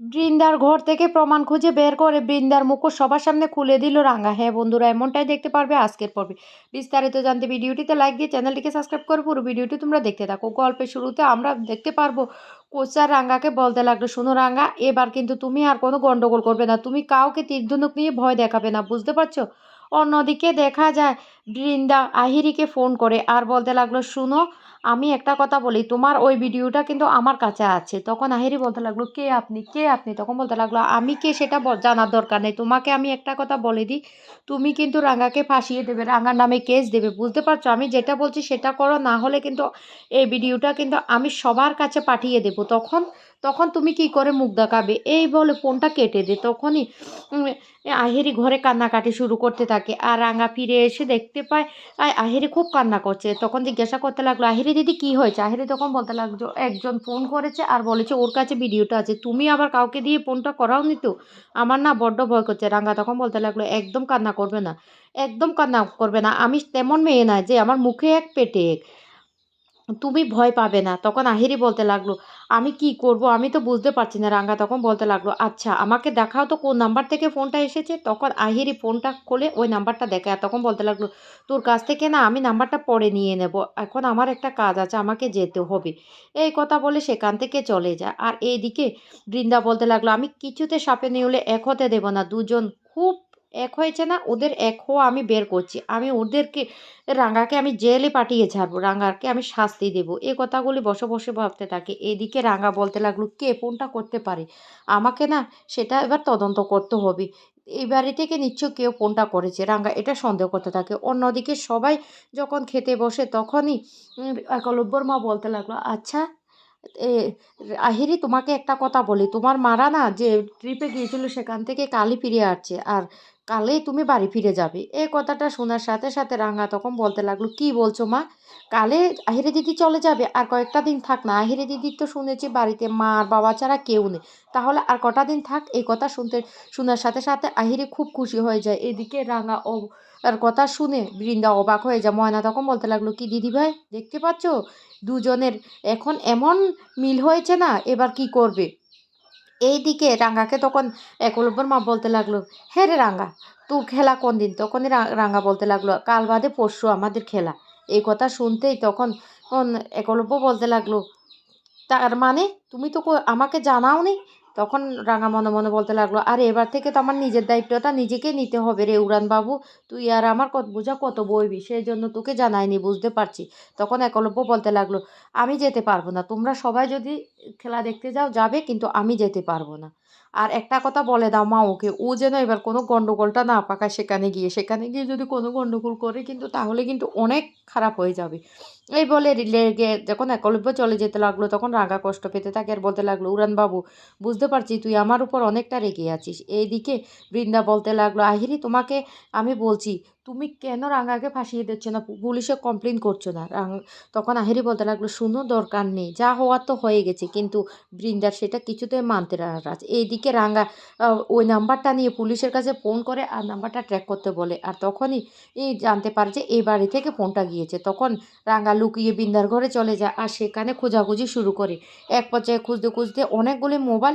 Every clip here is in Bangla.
বৃন্দার ঘর থেকে প্রমাণ খুঁজে বের করে বৃন্দার মুখোশ সবার সামনে খুলে দিল রাঙা। হ্যাঁ বন্ধুরা, এমনটাই দেখতে পারবে আজকের পর্বে। বিস্তারিত জানতে ভিডিওটিতে লাইক দিয়ে চ্যানেলটিকে সাবস্ক্রাইব করে পুরো ভিডিওটি তোমরা দেখতে থাকো। গল্পের শুরুতে আমরা দেখতে পারব, কোচার রাঙ্গাকে বলতে লাগল, শোনো রাঙ্গা এবার কিন্তু তুমি আর কোনো গন্ডগোল করবে না। তুমি কাউকে তীর্ধনুক নিয়ে ভয় দেখাবে না, বুঝতে পারছ? অন্যদিকে দেখা যায়, বৃন্দা আহিরিকে ফোন করে আর বলতে লাগল, শুনো, আমি একটা কথা বলি, তোমার ওই ভিডিওটা কিন্তু আমার কাছে আছে। তখন আহিরি বলতে লাগল, কে আপনি? কে আপনি? তখন বলতে লাগল, আমি কে সেটা জানার দরকার নেই। তোমাকে আমি একটা কথা বলে দিই, তুমি কিন্তু রাঙ্গাকে ফাঁসিয়ে দেবে, রাঙ্গার নামে কেস দেবে, বুঝতে পারছ? আমি যেটা বলছি সেটা করো, না হলে কিন্তু এই ভিডিওটা কিন্তু আমি সবার কাছে পাঠিয়ে দেবো। তখন তখন তুমি কি করে মুখ দেখাবে? এই বলে ফোনটা কেটে দে। তখনই আহিরি ঘরে কান্নাকাটি শুরু করতে থাকে। আর রাঙা ফিরে এসে দেখতে পায় আর আহিরি খুব কান্না করছে। তখন জিজ্ঞাসা করতে লাগল, আহিরে দিদি, কি হয়েছে? আহিরে তখন বলতে লাগল, একজন ফোন করেছে আর বলেছে ওর কাছে ভিডিওটা আছে। তুমি আবার কাউকে দিয়ে ফোনটা করাও নি তো? আমার না বড্ড ভয় করছে। রাঙা তখন বলতে লাগল, একদম কান্না করবে না, একদম কান্না করবে না। আমি তেমন মেয়ে না যে আমার মুখে এক পেটে এক। তুমি ভয় পাবে না। তখন আহিরি বলতে লাগল, আমি কি করব? আমি তো বুঝতে পারছি না রাঙ্গা। তখন বলতে লাগল আচ্ছা আমাকে দেখাও তো কোন নাম্বার থেকে ফোনটা এসেছে? তখন আহিরি ফোনটা খুলে, ওই নাম্বারটা দেখে আর তখন বলতে লাগল, তোর কাছ থেকে না আমি নাম্বারটা পরে নিয়ে নেব। এখন আমার একটা কাজ আছে, আমাকে যেতে হবে। এই কথা বলে সেখান থেকে চলে যায়। আর এইদিকে বৃন্দা বলতে লাগল, আমি কিছুতে সাপে নেউলে এক হতে দেবো না। দুজন খুব এক হয়েছে না, ওদের এক হওয়া আমি বের করছি। আমি ওদেরকে রাঙাকে আমি জেলে পাঠিয়ে ছাড়বো রাঙাকে আমি শাস্তি দেব। এ কথাগুলি বসে বসে ভাবতে থাকে। এদিকে রাঙা বলতে লাগল, কে ফোনটা করতে পারে? আমাকে না, সেটা এবার তদন্ত করতে হবে। এই বাড়ি থেকে নিশ্চয় কেউ ফোনটা করেছে? রাঙা এটা সন্দেহ করতে থাকে। অন্যদিকে সবাই যখন খেতে বসে, তখনই একলব্যর মা বলতে লাগল আচ্ছা এ, আহিরি তোমাকে একটা কথা বলি। তোমার মারা না যে ট্রিপে গিয়েছিল, সেখান থেকে কালই ফিরে আসছে। আর কালেই তুমি বাড়ি ফিরে যাবে। এই কথাটা শোনার সাথে সাথে রাঙা তখন বলতে লাগল, কি বলছো মা? কালে আহিরে দিদি চলে যাবে আর কয়েকটা দিন থাক না। আহিরে দিদির তো শুনেছি বাড়িতে মা আর বাবা ছাড়া কেউ নেই। তাহলে আর কটা দিন থাক? এই কথা শুনতে, শোনার সাথে সাথে আহিরে খুব খুশি হয়ে যায়। এদিকে রাঙা ও আর কথা শুনে বৃন্দা অবাক হয়ে যায়। ময়না তখন বলতে লাগল, কি দিদি ভাই, দেখতে পাচ্ছো? দুজনের এখন এমন মিল হয়েছে না? এবার কি করবে? এইদিকে রাঙ্গাকে তখন একলব্যর মা বলতে লাগল হ্যাঁ রে রাঙ্গা তু খেলা কোন দিন? তখনই রাঙ্গা বলতে লাগল, কাল বাদে পরশু আমাদের খেলা। এই কথা শুনতেই তখন একলব্য বলতে লাগল, তার মানে তুমি তো আমাকে জানাওনি? তখন রাঙা মনে মনে বলতে লাগল, আর, এবার থেকে তো আমার নিজের দায়িত্বটা নিজেকে নিতে হবে রে উড়ান বাবু তুই আর আমার কত বোঝা কত বইবি সেই জন্য তোকে জানাইনি, বুঝতে পারছি। তখন একলব্য বলতে লাগল, আমি যেতে পারব না। তোমরা সবাই যদি খেলা দেখতে যাও, যাবে কিন্তু আমি যেতে পারব না। আর একটা কথা বলে দাও মা ওকে, ও যেন এবার কোনো গন্ডগোলটা না পাকায় সেখানে গিয়ে। সেখানে গিয়ে যদি কোনো গন্ডগোল করে কিন্তু তাহলে কিন্তু অনেক খারাপ হয়ে যাবে। এই বলে লেগে যখন একলব্য চলে যেতে লাগল, তখন রাগা কষ্ট পেতে থাকে আর বলতে লাগল উড়ান বাবু বুঝতে পারছি তুই আমার উপর অনেকটা রেগে আছিস। এইদিকে বৃন্দা বলতে লাগল, আহিরি, তোমাকে আমি বলছি তুমি কেন রাঙাকে ফাঁসিয়ে দিচ্ছ না? পুলিশে কমপ্লেন করছ না। তখন আহিরি বলতে লাগল শুনো দরকার নেই। যা হওয়ার তো হয়ে গেছে কিন্তু বৃন্দার সেটা কিছুতে মানতে নারাজ এইদিকে রাঙা আহ, ওই নাম্বারটা নিয়ে পুলিশের কাছে ফোন করে আর নাম্বারটা ট্র্যাক করতে বলে। আর তখনই জানতে পারে যে এই বাড়ি থেকে ফোনটা গিয়েছে। তখন রাঙা লুকিয়ে বৃন্দার ঘরে চলে যায় আর সেখানে খোঁজাখুঁজি শুরু করে। এক পর্যায়ে খুঁজতে খুঁজতে অনেকগুলি মোবাইল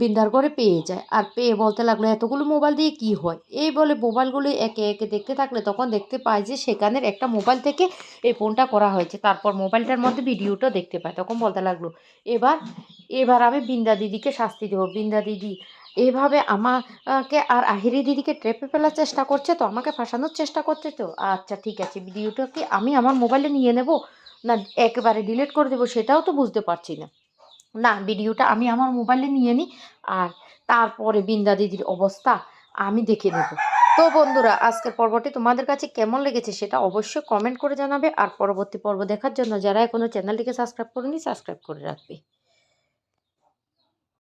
বৃন্দার ঘরে পেয়ে যায়। আর পেয়ে বলতে লাগল এতগুলো মোবাইল দিয়ে কি হয়? এই বলে মোবাইলগুলি একে একে দেখতে থাকলে তখন দেখতে পায় যে সেখানের একটা মোবাইল থেকে এই ফোনটা করা হয়েছে। তারপর মোবাইলটার মধ্যে ভিডিওটা দেখতে পায় তখন বলতে লাগল, এবার এবার আমি বৃন্দা দিদিকে শাস্তি দেবো। বৃন্দা দিদি, এভাবে আমাকে আর আহিরি দিদিকে ট্রেপে ফেলার চেষ্টা করছে তো? আমাকে ফাঁসানোর চেষ্টা করছে তো? আচ্ছা ঠিক আছে। ভিডিওটা কি আমি আমার মোবাইলে নিয়ে নেব? না, একেবারে ডিলিট করে দেবো সেটাও তো বুঝতে পারছি না। না, ভিডিওটা আমি আমার মোবাইলে নিয়ে নিই আর তারপরে বিন্দা দিদির অবস্থা আমি দেখে নেব। তো বন্ধুরা, আজকের পর্বটি তোমাদের কাছে কেমন লেগেছে সেটা অবশ্যই কমেন্ট করে জানাবে। আর পরবর্তী পর্ব দেখার জন্য যারা এখনও চ্যানেলটিকে সাবস্ক্রাইব করেনি সাবস্ক্রাইব করে রাখবে।